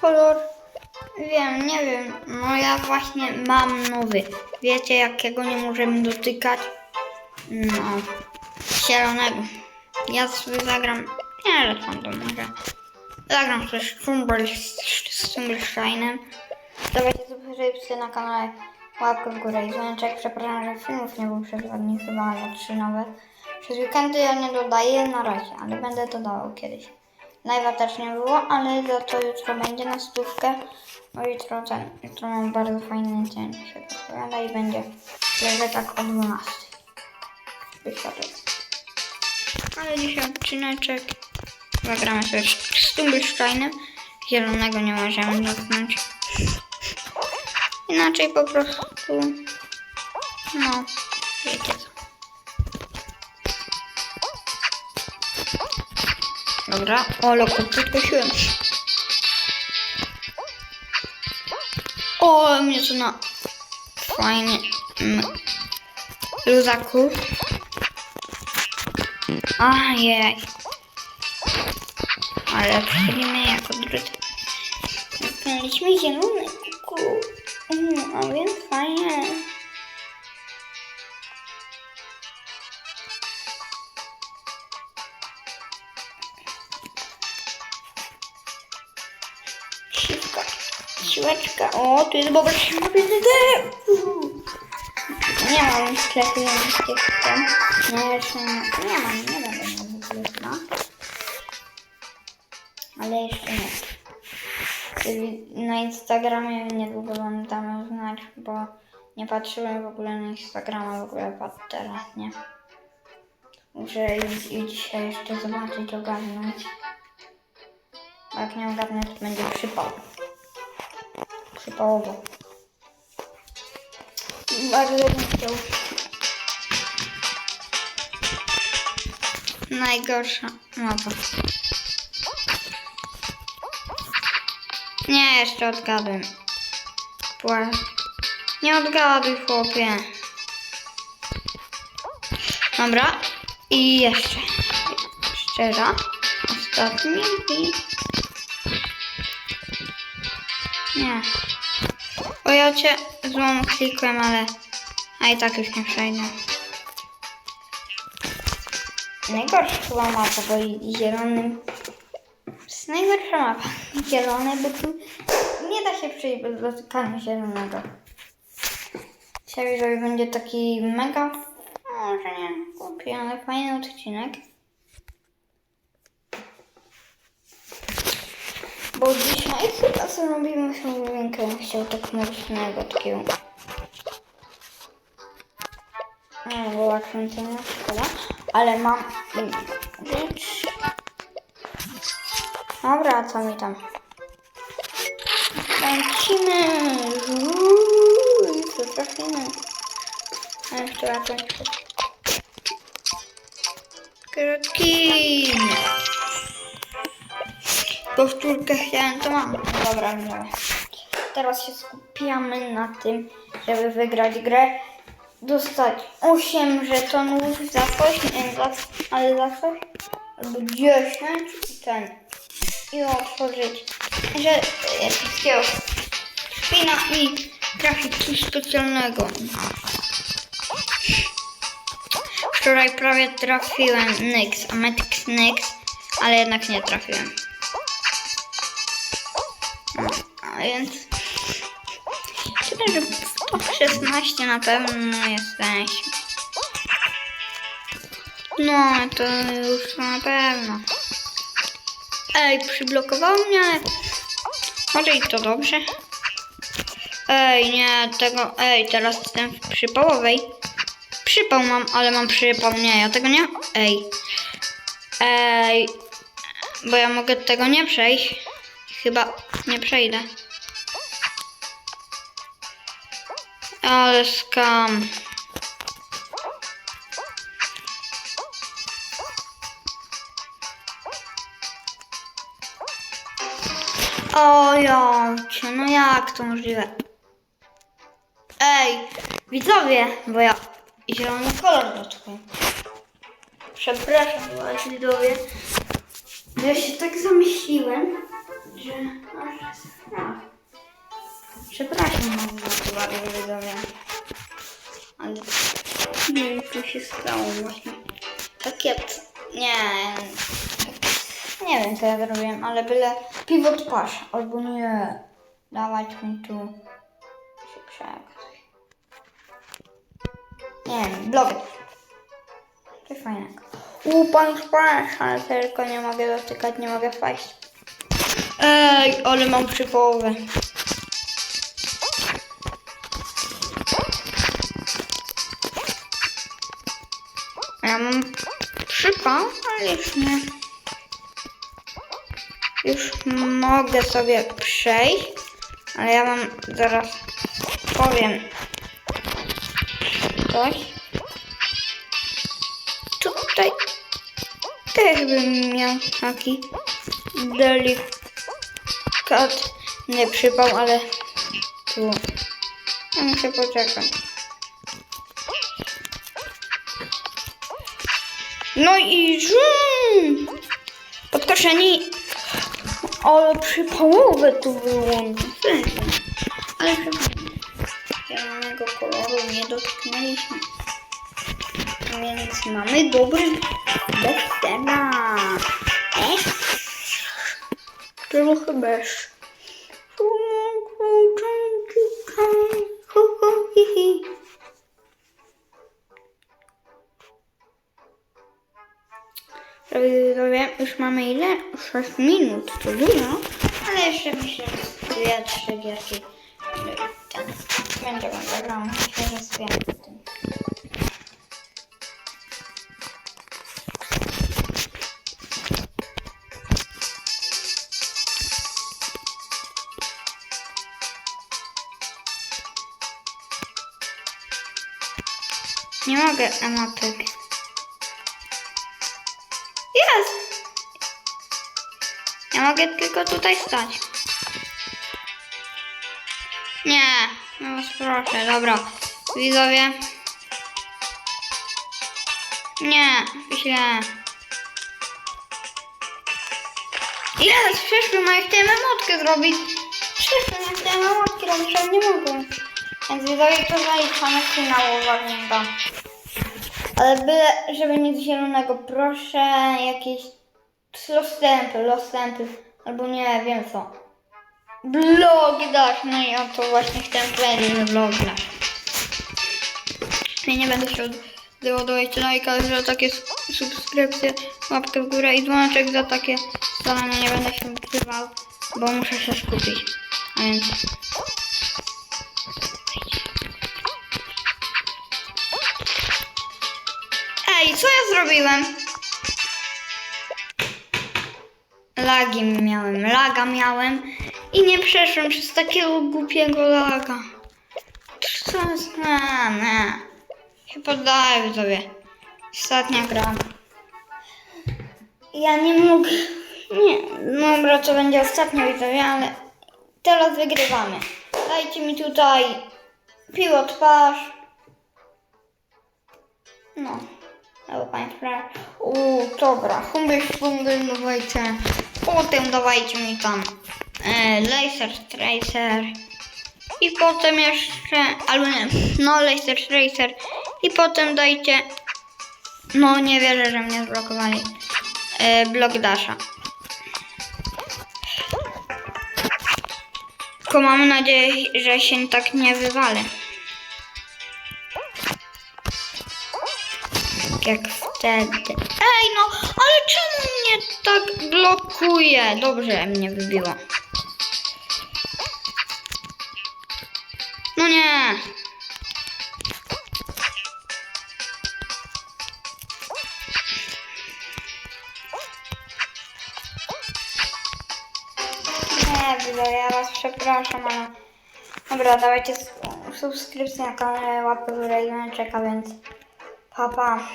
kolor. Wiem, nie wiem. No ja właśnie mam nowy. Wiecie jakiego nie możemy dotykać? No, zielonego. Ja sobie zagram. Nie, ale tam to może. Zagram sobie z Stumbleshine'em. Dawajcie subskrypcję na kanale. Łapkę w górę i dzwoneczek. Przepraszam, że filmów nie było przez dwa dni, chyba ale trzy nawet. Przez weekendy ja nie dodaję na razie, ale będę dodawał kiedyś. Live'a też nie było, ale za to jutro będzie na stówkę. No jutro ten, jutro mam bardzo fajny dzień się zapowiada i będzie leżę tak o 12. Wyświetlę. Ale dzisiaj odcineczek. Zagramy sobie z Tumblesteinem. Zielonego nie możemy dotknąć. Inaczej po prostu. No, wiecie co. Dobra, o loku, podkosiłem. O, mnie to na fajnie. Mm. Luzaku. Ajej. Ale przychodzimy jako drut. Znaleźliśmy zielony kuku. Mm, a więc fajnie. Siłeczka. O, tu jest bobr Nie mam sklepu niemieckiego tam. Nie, jeszcze nie, nie mam, nie będę miał w ogóle chyba. Ale jeszcze nie. Na Instagramie niedługo wam damy znać, bo nie patrzyłem w ogóle na Instagrama, w ogóle patrzę teraz, nie? Muszę i, dzisiaj jeszcze zobaczyć, ogarnąć. Bo jak nie ogarnę, to będzie przypał. Bym chciał. Najgorsza mapa. Nie, jeszcze odgadłem. Nie odgaduj, chłopie. Dobra. I jeszcze. Szczera. Ostatni i... Nie. O ja cię złą klikłem, ale... A i tak już nie przejdę. Najgorsza chyba mapa, bo zielonym... Jest najgorsza mapa. Zielone, bo tu nie da się przejść bez dotykania zielonego. Dzisiaj widzowie będzie taki mega... Może nie głupi, ale fajny odcinek. Bo dzisiaj zrobimy sobie rękę. Tak mrocznego takiego. Mi to nie szkoda. Ale mam. Dobra, co mi tam? Uuu, Co trafimy? A jeszcze jakąś... Kroki! Powtórkę chciałem, to mam. Dobra, dobra. Teraz się skupiamy na tym, żeby wygrać grę. Dostać 8 żetonów za coś, nie za, ale za coś. Albo 10 i ten. I otworzyć. Że e, wszystkiego spina i trafić coś specjalnego. Wczoraj prawie trafiłem Nyx, Ametix Nyx, ale jednak nie trafiłem. A więc myślę, że top 16 na pewno jesteśmy. No, to już na pewno. Ej, przyblokowało mnie, może i to dobrze. Ej, nie, tego, ej, teraz jestem w przypałowej. Przypał mam, ale mam przypał, nie, ja tego nie, ej. Ej, bo ja mogę tego nie przejść. Chyba nie przejdę. Ale skam. O jajcie, no jak to możliwe? Ej, widzowie, bo ja zielony kolor dotknę. Przepraszam was widzowie, ja się tak zamyśliłem, Przepraszam za to bardzo widzowie. Ale nie wiem co się stało właśnie. Takie... Nie... Nie wiem co ja zrobiłem, ale byle pivot pasz, albo nie. Dawać mi tu się. Nie wiem, blogy. Coś fajnego. U, pan ale tylko nie mogę dotykać, nie mogę wpaść. Ej, ale mam przypołowę. Ja mam przypał, ale już nie. Już mogę sobie przejść, ale ja mam zaraz powiem coś. Tutaj też bym miał taki delikatny przypał, ale tu ja muszę poczekać. No i żum! Podkoszeni ale przypałowe tu wyłączy. Ale zielonego koloru nie dotknęliśmy. Więc mamy dobry. Ech. Trochę bez. Widzowie, już mamy ile? 6 minut, to dużo, ale jeszcze myślę, że dwie, trzy gierki i ten będzie wam zagrał. Myślę, że w tym. Nie mogę emotek. Jest! Ja mogę tylko tutaj stać. Nie, no was proszę, dobra. Widzowie. Nie, źle. Jest, a ja chciałem emotkę zrobić. Przeszłem, ja chciałem emotki robić, ale nie mogłem. Więc widzowie, to zaliczamy finałowa runda. Ale byle, żeby nic zielonego, proszę jakieś dostępy, dostępy, albo nie wiem co. Blog dasz, no i o to właśnie chciałem powiedzieć, że blog dasz. Ja nie będę się odbyło, dajcie lajka za takie subskrypcje, łapkę w górę i dzwoneczek za takie starania nie będę się odbywał, bo muszę się skupić. A więc... co ja zrobiłem? Lagi miałem, laga miałem i nie przeszłem przez takiego głupiego laga. Co nie. Się poddaję sobie. Ostatnia gra. Ja nie mogę. Nie, dobra, to będzie ostatnia widzowie, ale teraz wygrywamy. Dajcie mi tutaj piło twarz. No. Albo Państwo. Uuu, dobra. Humble Fungle dawajcie. Potem dawajcie mi tam e, Laser Tracer. I potem jeszcze, albo nie, no Laser Tracer. I potem dajcie, no nie wierzę, że mnie zblokowali, e, Block Dasha. Tylko mam nadzieję, że się tak nie wywalę. Jak wtedy. Ej, no, ale czemu mnie tak blokuje? Dobrze mnie wybiło. No nie. Nie, ja was przepraszam, ale... Dobra, dawajcie subskrypcję na kanale, łapę w górę i czeka, więc... Pa, pa.